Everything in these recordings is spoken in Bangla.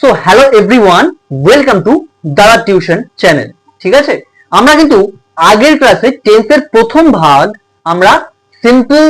So hello everyone welcome to Dada tuition channel ঠিক আছে? আমরা কিন্তু আগের ক্লাসে টেন্সের প্রথম ভাগ আমরা সিম্পল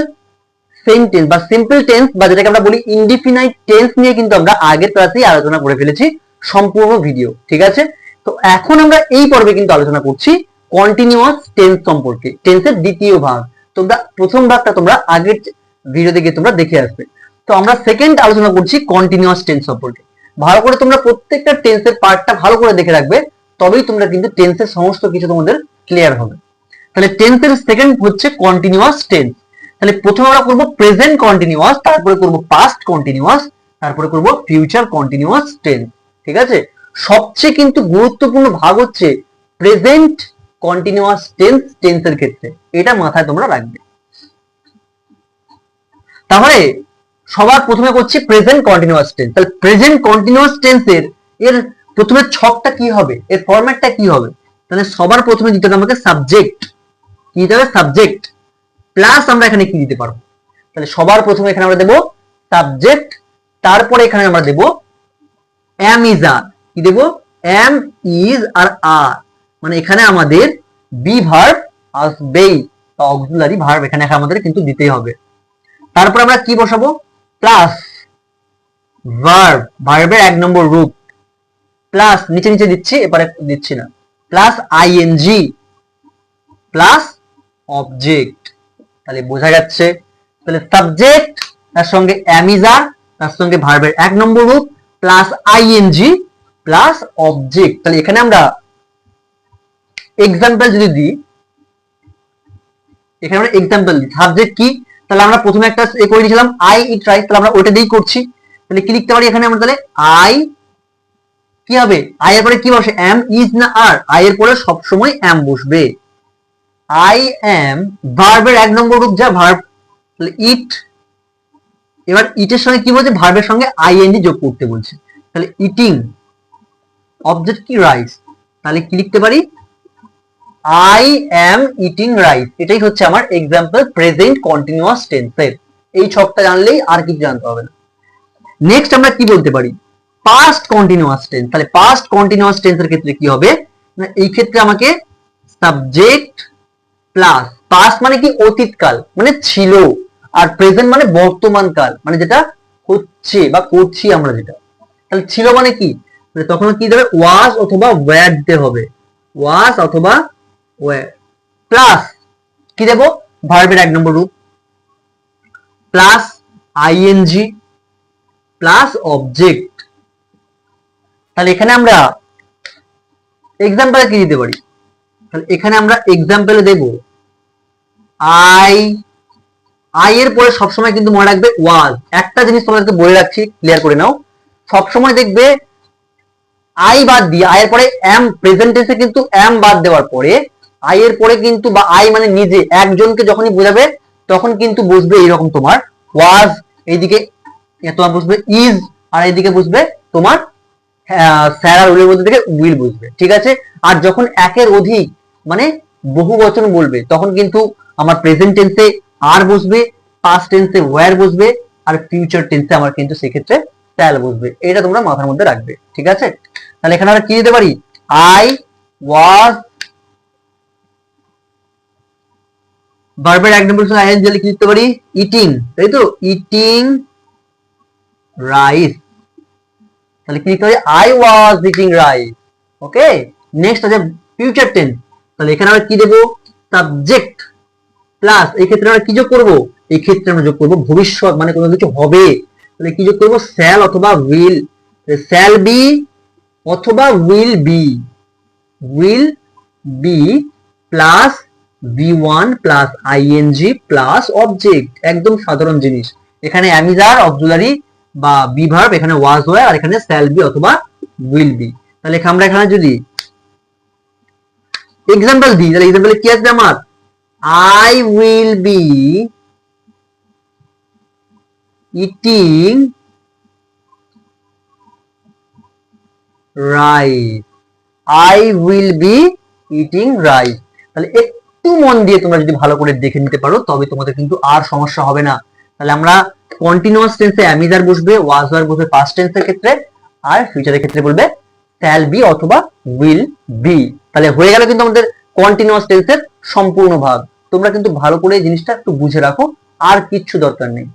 সেন্টেন্স বা সিম্পল টেন্স বা যেটাকে আমরা বলি ইনডিফিনাইট টেন্স নিয়ে কিন্তু আমরা আগের ক্লাসেই আলোচনা করে ফেলেছি, সম্পূর্ণ ভিডিও ঠিক আছে? তো এখন আমরা এই পর্বে কিন্তু আলোচনা করছি কন্টিনিউয়াস টেন্স সম্পর্কে টেন্সের দ্বিতীয় ভাগ। তোমরা প্রথম ভাগটা তোমরা আগের ভিডিও থেকে তোমরা দেখে আসবে। তো আমরা সেকেন্ড আলোচনা করছি কন্টিনিউয়াস টেন্স সম্পর্কে। ভালো করে তোমরা প্রত্যেকটা টেন্সের পার্টটা ভালো করে দেখে রাখবে, তবেই তোমরা কিন্তু টেন্সের সমস্ত কিছু তোমাদের ক্লিয়ার হবে। তাহলে টেন্সের সেকেন্ড হচ্ছে কন্টিনিউয়াস টেন্স তাহলে প্রথমে আমরা করব প্রেজেন্ট কন্টিনিউয়াস তারপরে করব পাস্ট কন্টিনিউয়াস তারপরে করব ফিউচার কন্টিনিউয়াস টেন্স ঠিক আছে? সবচেয়ে কিন্তু গুরুত্বপূর্ণ ভাগ হচ্ছে প্রেজেন্ট কন্টিনিউয়াস টেন্স টেন্সের ক্ষেত্রে। এটা মাথায় তোমরা রাখবে। তাহলে সবার প্রথমে করছি প্রেজেন্ট কন্টিনিউয়াস টেন্স তাহলে প্রেজেন্ট কন্টিনিউয়াস টেন্সের এর প্রথমে ছকটা কি হবে? এর ফরম্যাটটা কি হবে? তাহলে সবার প্রথমে দিতে হবে আমাকে সাবজেক্ট কি দিতে হবে? সাবজেক্ট প্লাস আমরা এখানে কি দিতে পারব? তাহলে সবার প্রথমে এখানে আমরা দেব সাবজেক্ট তারপরে এখানে আমরা দেব এম ইজ আর কি দেব? এম ইজ আর আর মানে এখানে আমাদের বি ভার্ব আসবেই। বা অক্সিলারি ভার্ব এখানে আমাদের কিন্তু দিতেই হবে। তারপর আমরা কি বসাবো? প্লাস ভার্ব, ভার্বের এক নম্বর রূপ। প্লাস নিচে নিচে দিচ্ছি এবারে দিচ্ছি না। প্লাস আইএনজি প্লাস অবজেক্ট তাহলে বোঝা যাচ্ছে, তাহলে সাবজেক্ট তার সঙ্গে অ্যামিজার তার সঙ্গে ভার্বের এক নম্বর রূপ, প্লাস আইএনজি প্লাস অবজেক্ট তাহলে এখানে আমরা এক্সাম্পল যদি দিই, এখানে আমরা এক্সাম্পল দিই। সাবজেক্ট কি? তাহলে আমরা প্রথমে একটা এ করে দিয়েছিলাম আই ইট রাইস তাহলে আমরা ওটা দিয়েই করছি। তাহলে কি লিখতে পারি এখানে আমরা তাহলে? আই কি হবে? আই এর পরে কি বসে? এম ইজ না আর আই এর পরে সবসময় এম বসবে। আই এম ভার্বের এক নম্বর রূপ যা ভার্ব তাহলে ইট এবার ইটের সঙ্গে কি বলছে? ভার্বের সঙ্গে আই আইএনজি যোগ করতে বলছে। তাহলে ইটিং অবজেক্ট কি রাইস তাহলে কি লিখতে পারি? আই এম ইটিং রাইস এটাই হচ্ছে আমার এক্সাম্পল প্রেজেন্ট কন্টিনিউয়াস টেন্সের এই ছকটা জানলেই আর কিছু জানতে হবে না। নেক্সট আমরা কি বলতে পারি? পাস্ট কন্টিনিউয়াস টেন্স তাহলে পাস্ট কন্টিনিউয়াস টেন্সের ক্ষেত্রে কি হবে? না, এই ক্ষেত্রে আমাকে সাবজেক্ট প্লাস পাস্ট মানে কি? অতীতকাল। মানে ছিল। আর প্রেজেন্ট মানে বর্তমান কাল মানে যেটা হচ্ছে বা করছি আমরা যেটা। তাহলে ছিল মানে কি? মানে তখন কি দেবে? ওয়াজ অথবা ওয়্যার দিতে হবে। ওয়াজ অথবা ওয়্যার প্লাস কি দেব? ভার্বের এক নম্বর রূপ প্লাস আইএনজি প্লাস অবজেক্ট তাহলে এখানে আমরা এক্সাম্পলে কি দিতে পারি? তাহলে এখানে আমরা এক্সাম্পলে দেব আই আই এর পরে সবসময় কিন্তু মনে রাখবে ওয়াজ একটা জিনিস তোমাদেরকে বলে রাখছি ক্লিয়ার করে নাও। সবসময় দেখবে আই বাদ দিয়ে আই এর পরে এম প্রেজেন্ট টেন্সে কিন্তু এম বাদ দেওয়ার পরে আই এর পরে কিন্তু বা আই মানে নিজে, একজনকে যখনই বোঝাবে, তখন কিন্তু বুঝবে এইরকম তোমার ওয়াজ এইদিকে তোমার বুঝবে ইজ আর এইদিকে বুঝবে তোমার স্যার আর উইলের মধ্যে থেকে উইল বুঝবে, ঠিক আছে? আর যখন একের অধিক মানে বহু বচন বলবে, তখন কিন্তু আমার প্রেজেন্ট টেন্সে আর বসবে পাস্ট টেন্সে ওয়্যার বসবে আর ফিউচার টেন্সে আমার কিন্তু সেক্ষেত্রে স্যাল বসবে এটা তোমরা মাথার মধ্যে রাখবে, ঠিক আছে? তাহলে এখানে আমরা কি দিতে পারি? আই ওয়াজ ভার্বের এক নম্বর সঙ্গে আইএন জেলে কি লিখতে পারি? ইটিং তাই তো? ইটিং রাইস তাহলে কি লিখতে I was eating rice okay next আছে ফিউচার টেন্স তাহলে এখানে আমরা কি দেবো? সাবজেক্ট প্লাস এই ক্ষেত্রে আমরা কি যোগ করব? এই ক্ষেত্রে আমরা যোগ করব ভবিষ্যৎ মানে কোনো কিছু হবে। তাহলে কি যোগ করব? স্যাল অথবা উইল স্যাল বি অথবা will be will be plus V one plus ING plus object একদম সাধারণ জিনিস এখানে অ্যামিজার অবজুলারি বা বি ভার্ব এখানে ওয়াজ হয়, আর এখানে স্যাল বি অথবা উইল বি তাহলে আমরা এখানে যদি এক্সাম্পল দিই, তাহলে এক্সাম্পলে কি আসবে আমার I will be eating rice. I will be eating rice. তাহলে একটু মন দিয়ে তোমরা যদি ভালো করে দেখে নিতে পারো, তবে তোমাদের কিন্তু আর সমস্যা হবে না। তাহলে আমরা কন্টিনিউয়াস টেন্সে অ্যামিজার বসবে ওয়াজ ওয়ার বসবে পাস্ট টেন্সের ক্ষেত্রে, আর ফিউচারের ক্ষেত্রে বলবে শ্যাল বি অথবা উইল বি তাহলে হয়ে গেল কিন্তু আমাদের কন্টিনিউয়াস টেন্সের সম্পূর্ণ ভাগ। তোমরা কিন্তু ভালো করে জিনিসটা একটু বুঝে রাখো, আর কিচ্ছু দরকার নেই।